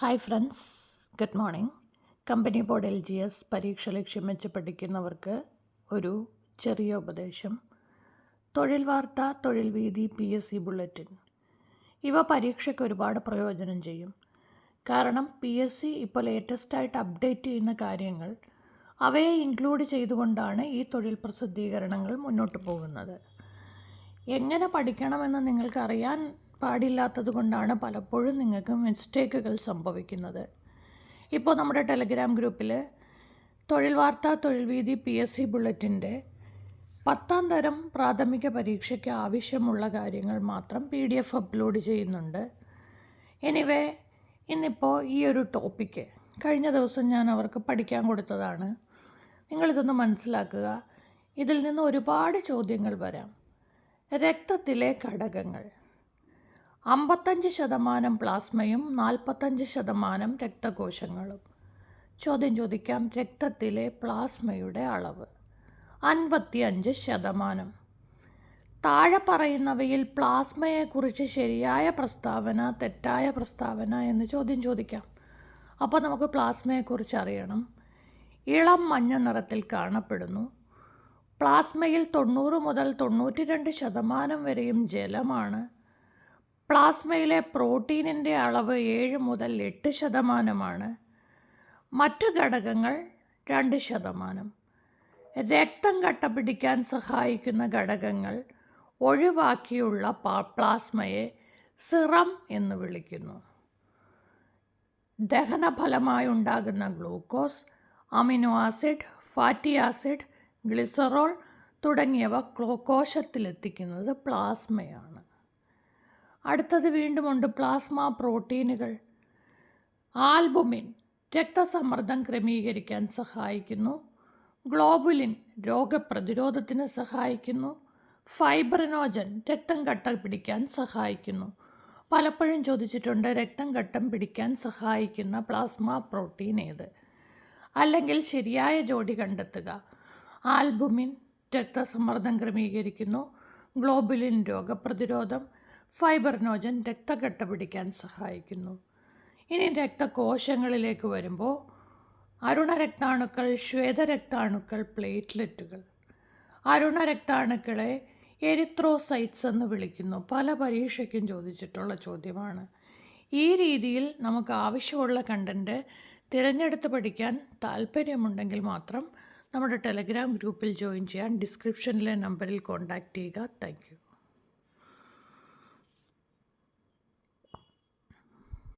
Hi friends good morning company board L G S പരീക്ഷ ലക്ഷ്യം വെച്ച് പഠിക്കുന്നവർക്ക് ഒരു ചെറിയ ഉപദേശം. തൊഴിൽ വാർത്ത തൊഴിൽ വീതി പി എസ് സി ബുള്ളറ്റിൻ ഇവ പരീക്ഷയ്ക്ക് ഒരുപാട് പ്രയോജനം ചെയ്യും. കാരണം പി എസ് സി ഇപ്പോൾ ലേറ്റസ്റ്റായിട്ട് അപ്ഡേറ്റ് ചെയ്യുന്ന കാര്യങ്ങൾ അവയെ ഇൻക്ലൂഡ് ചെയ്തുകൊണ്ടാണ് ഈ തൊഴിൽ പ്രസിദ്ധീകരണങ്ങൾ മുന്നോട്ട് പോകുന്നത്. എങ്ങനെ പഠിക്കണമെന്ന് നിങ്ങൾക്കറിയാൻ പാടില്ലാത്തത് കൊണ്ടാണ് പലപ്പോഴും നിങ്ങൾക്ക് മിസ്റ്റേക്കുകൾ സംഭവിക്കുന്നത്. ഇപ്പോൾ നമ്മുടെ ടെലഗ്രാം ഗ്രൂപ്പിൽ തൊഴിൽ വാർത്ത തൊഴിൽ വീതി പി എസ് സി ബുള്ളറ്റിന്റെ പത്താം തരം പ്രാഥമിക പരീക്ഷയ്ക്ക് ആവശ്യമുള്ള കാര്യങ്ങൾ മാത്രം പി ഡി എഫ് അപ്ലോഡ് ചെയ്യുന്നുണ്ട്. എനിവേ ഇന്നിപ്പോൾ ഈ ഒരു ടോപ്പിക്ക് കഴിഞ്ഞ ദിവസം ഞാൻ അവർക്ക് പഠിക്കാൻ കൊടുത്തതാണ്. നിങ്ങളിതൊന്ന് മനസ്സിലാക്കുക. ഇതിൽ നിന്ന് ഒരുപാട് ചോദ്യങ്ങൾ വരാം. രക്തത്തിലെ ഘടകങ്ങൾ. അമ്പത്തഞ്ച് ശതമാനം പ്ലാസ്മയും നാൽപ്പത്തഞ്ച് ശതമാനം രക്തകോശങ്ങളും. ചോദ്യം ചോദിക്കാം രക്തത്തിലെ പ്ലാസ്മയുടെ അളവ്. അൻപത്തിയഞ്ച് ശതമാനം. താഴെ പറയുന്നവയിൽ പ്ലാസ്മയെക്കുറിച്ച് ശരിയായ പ്രസ്താവന തെറ്റായ പ്രസ്താവന എന്ന് ചോദ്യം ചോദിക്കാം. അപ്പോൾ നമുക്ക് പ്ലാസ്മയെക്കുറിച്ച് അറിയണം. ഇളം മഞ്ഞ നിറത്തിൽ കാണപ്പെടുന്നു. പ്ലാസ്മയിൽ തൊണ്ണൂറ് മുതൽ തൊണ്ണൂറ്റി രണ്ട് ശതമാനം വരെയും ജലമാണ്. പ്ലാസ്മയിലെ പ്രോട്ടീനിന്റെ അളവ് ഏഴ് മുതൽ എട്ട് ശതമാനമാണ്. മറ്റു ഘടകങ്ങൾ രണ്ട് ശതമാനം. രക്തം കട്ടപിടിക്കാൻ സഹായിക്കുന്ന ഘടകങ്ങൾ ഒഴിവാക്കിയുള്ള പ്ലാസ്മയെ സിറം എന്ന് വിളിക്കുന്നു. ദഹനഫലമായി ഉണ്ടാകുന്ന glucose amino acid fatty acid glycerol തുടങ്ങിയവ കോശത്തിലെത്തിക്കുന്നത് പ്ലാസ്മയാണ്. അടുത്തത് വീണ്ടുമുണ്ട് പ്ലാസ്മ പ്രോട്ടീനുകൾ. ആൽബുമിൻ രക്തസമ്മർദ്ദം ക്രമീകരിക്കാൻ സഹായിക്കുന്നു. ഗ്ലോബുലിൻ രോഗപ്രതിരോധത്തിന് സഹായിക്കുന്നു. ഫൈബ്രനോജൻ രക്തം കട്ട പിടിക്കാൻ സഹായിക്കുന്നു. പലപ്പോഴും ചോദിച്ചിട്ടുണ്ട് രക്തം കട്ടം പിടിക്കാൻ സഹായിക്കുന്ന പ്ലാസ്മ പ്രോട്ടീൻ ഏത്? അല്ലെങ്കിൽ ശരിയായ ജോഡി കണ്ടെത്തുക. ആൽബുമിൻ രക്തസമ്മർദ്ദം ക്രമീകരിക്കുന്നു. ഗ്ലോബുലിൻ രോഗപ്രതിരോധം ഫൈബർനോജൻ രക്തഘട്ട പിടിക്കാൻ സഹായിക്കുന്നു. ഇനി രക്തകോശങ്ങളിലേക്ക് വരുമ്പോൾ അരുണരക്താണുക്കൾ ശ്വേതരക്താണുക്കൾ പ്ലേറ്റ്ലെറ്റുകൾ. അരുണരക്താണുക്കളെ എരിത്രോസൈറ്റ്സ് എന്ന് വിളിക്കുന്നു. പല പരീക്ഷയ്ക്കും ചോദിച്ചിട്ടുള്ള ചോദ്യമാണ്. ഈ രീതിയിൽ നമുക്ക് ആവശ്യമുള്ള കണ്ടന്റ് തിരഞ്ഞെടുത്ത് പഠിക്കാൻ താല്പര്യമുണ്ടെങ്കിൽ മാത്രം നമ്മുടെ ടെലഗ്രാം ഗ്രൂപ്പിൽ ജോയിൻ ചെയ്യാൻ ഡിസ്ക്രിപ്ഷനിലെ നമ്പറിൽ കോൺടാക്റ്റ് ചെയ്യുക. താങ്ക്